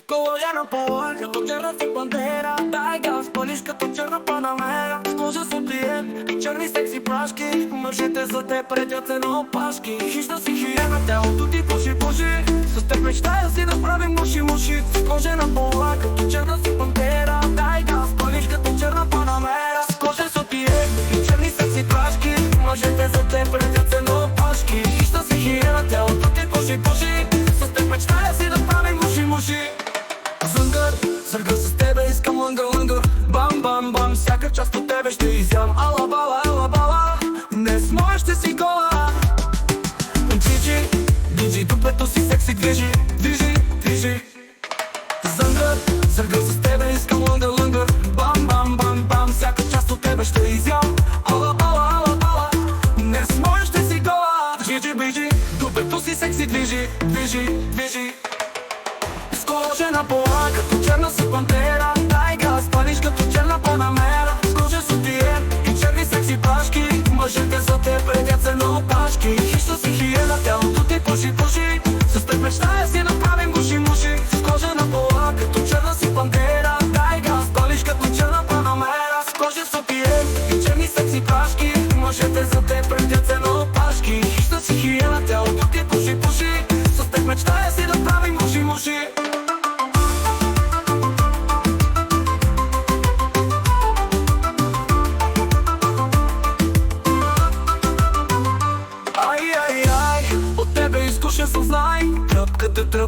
Колоряна пола, като черна си пантера Дай газ, палиш като черна панамера. С кожа сутиен и черни секси прашки Мъжете за теб предят се на опашки. Хищна си хиена, тялото ти пуши, пуши. С теб мечтая си да правим муши, муши. С кожена пола, като черна си пантера тебе ще изям Ала бала, ела бала, не с моя ще си гола. Джиджи, диджи, дупето си секси движи, движи, движи. Зънгър, зърга с тебе искам лънгър, лънгър Бам, бам, бам, бам, всяка част от тебе ще изям. Ала ала бала, не с моя ще си гола. Джиджи, биджи, дупето си секси движи, движи, движи. Скожена пола, като черна си пантера Дай газ, палиш като черна панамера мечтая си направим муши, муши. С кожена пола, като черна си пантера. Дай газ, палиш като черна панамера. С кожа сутиен и черни секси пашки Мъжете за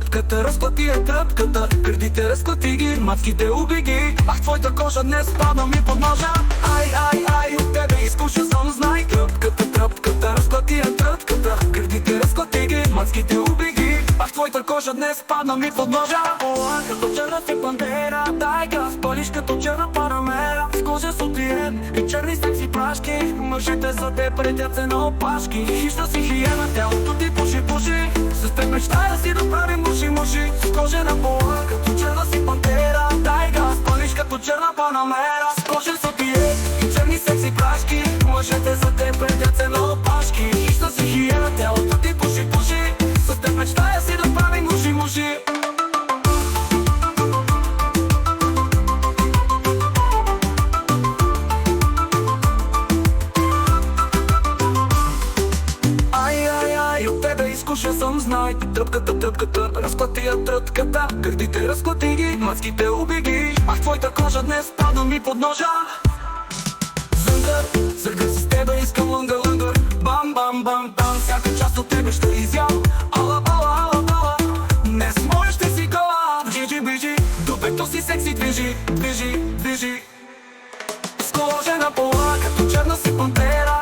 Тръпката, разклати е тръпката Гърдите разклати ги, матките уби ги Ах, твоята кожа днес пада ми под ножа. Ай, ай, ай, от тебе изкушен съм знай. Тръпката, тръпката, разклати е тръпката Гърдите разклати ги, матките уби ги Ах, твоята кожа днес падна ми под ножа. Ола, като черна си пантера Дай газ, палиш като черна панамера С кожа сутиен и черни секси прашки Мъжете за теб предят се на опашки. Хища си хиена, тялото мечтая си да правим муши, муши С кожена пола, като черна си пантера. Дай газ, палиш като черна панамера С кожен сутиен и черни секси прашки Мъжете за изкушен съм, знай Тръпката, тръпката, разклати я тръпката. Гърдите разклати ги, мъцките уби ги Ах, твоята кожа днес пада ми под ножа. Зънгър, зърга с тебе искам лънгър, лънгър Бам, бам, бам, бам, всяка част от тебе ще изям Ала, ала, ала, ала, не с моя ще си гола Джиджи, биджи, дупето си секси движи, движи, движи. С кожена пола, като черна си пантера